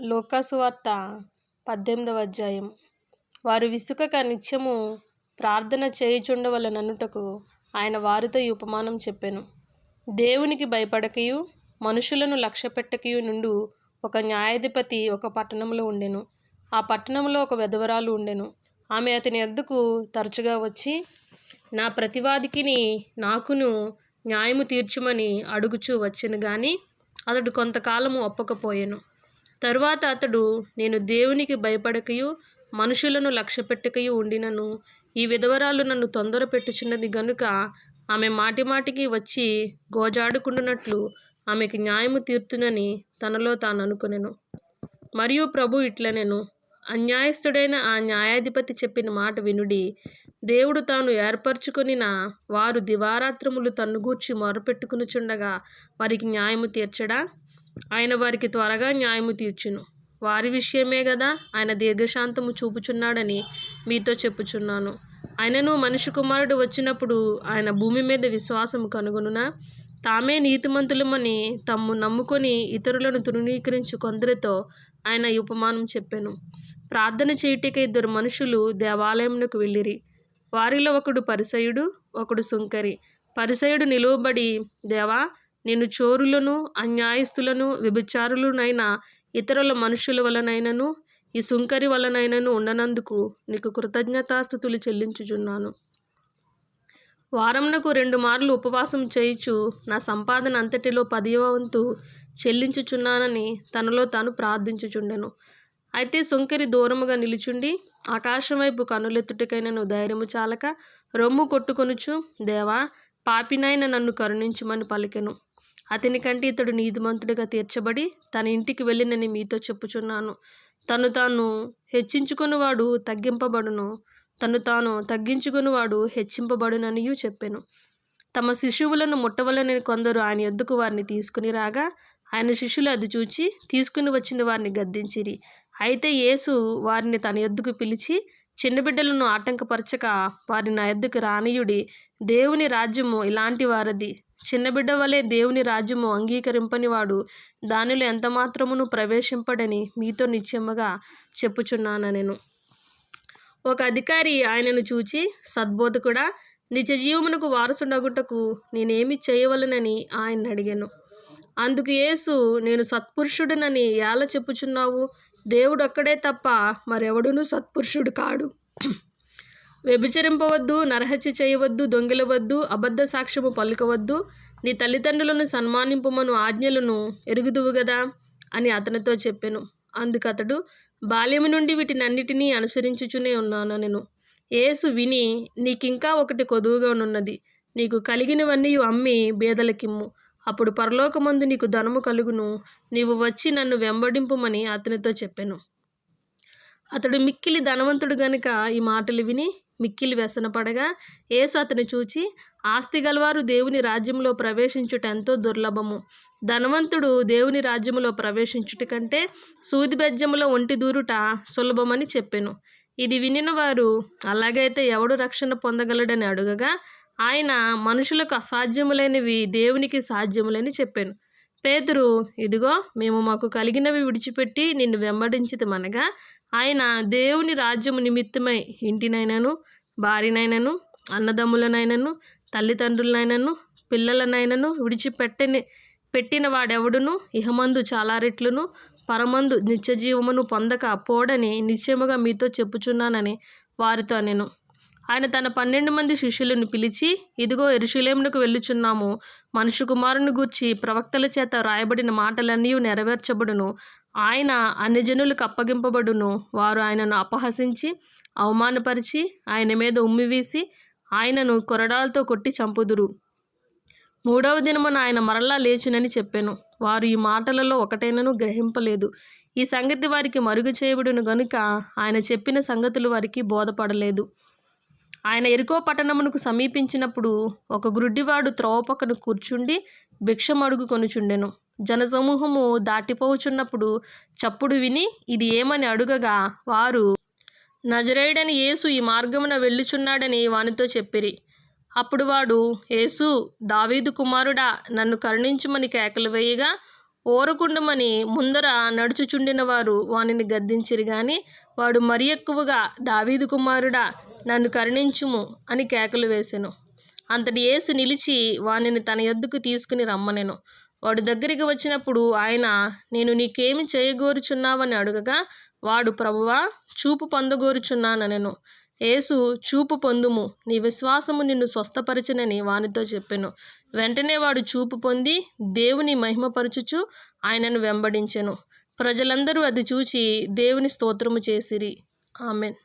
లోకాసు వార్త పద్దెనిమిదవ అధ్యాయం. వారు విసుకక నిత్యము ప్రార్థన చేయుచుండవలననుటకు ఆయన వారితో ఈ ఉపమానం చెప్పాను. దేవునికి భయపడకయు మనుషులను లక్ష్యపెట్టకయు నుండు ఒక న్యాయాధిపతి ఒక పట్టణంలో ఉండెను. ఆ పట్టణంలో ఒక వెధవరాలు ఉండెను. ఆమె అతని వద్దకు తరచుగా వచ్చి నా ప్రతివాదికిని నాకును న్యాయము తీర్చుమని అడుగుచూ వచ్చెను గాని అతడు కొంతకాలము ఒప్పకపోయాను. తరువాత అతడు నేను దేవునికి భయపడకయు మనుషులను లక్ష్యపెట్టకయు ఉండినను. ఈ విధవరాలు నన్ను తొందర పెట్టుచున్నది గనుక ఆమె మాటిమాటికి వచ్చి గోజాడుకుండునట్లు ఆమెకి న్యాయము తీర్తునని తనలో తాను అనుకునేను మరియు ప్రభు ఇట్లనెను. అన్యాయస్థుడైన ఆ న్యాయాధిపతి చెప్పిన మాట వినుడి. దేవుడు తాను ఏర్పరచుకొనిన వారు దివారాత్రములు తన్ను గూర్చి మొరపెట్టుకునుచుండగా వారికి న్యాయము తీర్చడా? ఆయన వారికి త్వరగా న్యాయము తీర్చును. వారి విషయమే కదా ఆయన దీర్ఘశాంతము చూపుచున్నాడని మీతో చెప్పుచున్నాను. ఆయనను మనిషి కుమారుడు వచ్చినప్పుడు ఆయన భూమి మీద విశ్వాసము కనుగొనునా? తామే నీతిమంతులమని తమ్ము నమ్ముకొని ఇతరులను తృణీకరించు కొందరితో ఆయన ఉపమానం చెప్పాను. ప్రార్థన చేయటికి ఇద్దరు మనుషులు దేవాలయమునకు వెళ్ళిరి. వారిలో ఒకడు పరిసయుడు ఒకడు సుంకరి. పరిసయుడు నిలువబడి దేవా నేను చోరులను అన్యాయస్తులను వ్యభిచారులనైన ఇతరుల మనుషుల వలనైనను ఈ సుంకరి వలనైనను ఉండనందుకు నీకు కృతజ్ఞతాస్థుతులు చెల్లించుచున్నాను. వారంనకు రెండు మార్లు ఉపవాసం చేయుచు నా సంపాదన అంతటిలో పదివ వంతు చెల్లించుచున్నానని తనలో తాను ప్రార్థించుచుండెను. అయితే సుంకరి దూరముగా నిలుచుండి ఆకాశం వైపు కనులెత్తుటకైనను ధైర్యము చాలక రొమ్ము కొట్టుకొనుచు దేవా పాపినైన నన్ను కరుణించుమని పలికెను. అతని కంటే ఇతడు నీతిమంతుడిగా తీర్చబడి తన ఇంటికి వెళ్ళినని మీతో చెప్పుచున్నాను. తను తాను హెచ్చించుకునివాడు తగ్గింపబడును. తను తాను తగ్గించుకునివాడు హెచ్చింపబడుననియూ చెప్పాను. తమ శిశువులను ముట్టవలని కొందరు ఆయన ఎద్దుకు వారిని తీసుకుని రాగా ఆయన శిష్యులు అది చూచి తీసుకుని వచ్చిన వారిని గద్దించిరి. అయితే యేసు వారిని తన ఎద్దుకు పిలిచి చిన్నబిడ్డలను ఆటంకపరచక వారిని నా ఎద్దుకు రానియుడి. దేవుని రాజ్యము ఇలాంటి వారది. చిన్న బిడ్డ వలె దేవుని రాజ్యము అంగీకరింపనివాడు. దానిలో ఎంతమాత్రమును ప్రవేశింపడని మీతో నిశ్చయముగా చెప్పుచున్నాను నేను. ఒక అధికారి ఆయనను చూచి సద్బోధకుడా నిజ జీవమునకు వారసుడగుటకు నేనేమి చేయవలనని ఆయన అడిగాను. అందుకు యేసు నేను సత్పురుషుడునని ఎలా చెప్పుచున్నావు? దేవుడు ఒక్కడే తప్ప మరెవడునూ సత్పురుషుడు కాడు. వ్యభిచరింపవద్దు నరహత్య చేయవద్దు దొంగిలవద్దు అబద్ధ సాక్ష్యము పలుకవద్దు. నీ తల్లిదండ్రులను సన్మానింపమను ఆజ్ఞలను ఎరుగుదువు గదా? అని అతనితో చెప్పాను. అందుకతడు బాల్యము నుండి వీటినన్నిటినీ అనుసరించుచునే ఉన్నాను నేను యేసు విని నీకింకా ఒకటి కొదువుగానున్నది. నీకు కలిగినవన్నీ అమ్మి బేదలకిమ్ము. అప్పుడు పరలోకమందు నీకు ధనము కలుగును. నీవు వచ్చి నన్ను వెంబడింపుమని అతనితో చెప్పాను. అతడు మిక్కిలి ధనవంతుడు గనుక ఈ మాటలు విని మిక్కిలి వ్యసనపడగా యేసు అతని చూచి ఆస్తి గలవారు దేవుని రాజ్యంలో ప్రవేశించుట ఎంతో దుర్లభము. ధనవంతుడు దేవుని రాజ్యములో ప్రవేశించుట కంటే సూది బెజ్జములో ఒంటి దూరుట సులభమని చెప్పెను. ఇది వినిన వారు అలాగైతే ఎవడు రక్షణ పొందగలడని అడుగగా ఆయన మనుషులకు అసాధ్యములైనవి దేవునికి సాధ్యములని చెప్పాను. పేతురు ఇదిగో మేము మాకు కలిగినవి విడిచిపెట్టి నిన్ను వెంబడించితమనగా ఆయన దేవుని రాజ్యము నిమిత్తమై ఇంటినైనను భార్యనైనను అన్నదమ్ములనైనను తల్లిదండ్రులనైనను పిల్లలనైనను విడిచిపెట్టని పెట్టిన వాడెవడును? ఇహమందు చాలా రెట్లును పరమందు నిత్యజీవమును పొందక పోడని నిశ్చయముగా మీతో చెప్పుచున్నానని వారితో నేను ఆయన తన పన్నెండు మంది శిష్యులను పిలిచి ఇదిగో ఎరుషులేమునకు వెళ్ళుచున్నాము. మనుషు కుమారుని గూర్చి ప్రవక్తల చేత రాయబడిన మాటలన్నీ నెరవేర్చబడును. ఆయన అన్ని జనులకు అప్పగింపబడును. వారు ఆయనను అపహసించి అవమానపరిచి ఆయన మీద ఉమ్మివేసి ఆయనను కొరడాలతో కొట్టి చంపుదురు. మూడవ దినమున ఆయన మరలా లేచునని చెప్పాను. వారు ఈ మాటలలో ఒకటైనను గ్రహింపలేదు. ఈ సంగతి వారికి మరుగు చేయబడును గనుక ఆయన చెప్పిన సంగతులు వారికి బోధపడలేదు. ఆయన ఎరుకో పట్టణమునకు సమీపించినప్పుడు ఒక గ్రుడ్డివాడు త్రోవపక్కన కూర్చుండి భిక్షమడుగు కొనుచుండెను. జనసమూహము దాటిపోచున్నప్పుడు చప్పుడు విని ఇది ఏమని అడుగగా వారు నజరేయుడని యేసు ఈ మార్గమున వెళ్ళుచున్నాడని వానితో చెప్పిరి. అప్పుడు వాడు యేసు దావీదు కుమారుడా నన్ను కరుణించుమని కేకలు వేయగా ఓరకుండమని ముందర నడుచుచుండిన వారు వానిని గద్దించిరి గాని వాడు మరి ఎక్కువగా దావీదు కుమారుడా నన్ను కరుణించుము అని కేకలు వేసెను. అంతటి యేసు నిలిచి వానిని తన యొద్దకు తీసుకుని రమ్మనెను. వాడు దగ్గరికి వచ్చినప్పుడు ఆయన నేను నీకేమి చేయగోరుచున్నావని అడగగా వాడు ప్రభువా చూపు పొందగోరుచున్నానెను యేసు చూపు పొందుము. నీ విశ్వాసము నిన్ను స్వస్థపరచనని వానితో చెప్పెను. వెంటనే వాడు చూపు పొంది దేవుని మహిమపరచుచు ఆయనను వెంబడించెను. ప్రజలందరూ అది చూచి దేవుని స్తోత్రము చేసిరి. ఆమెన్.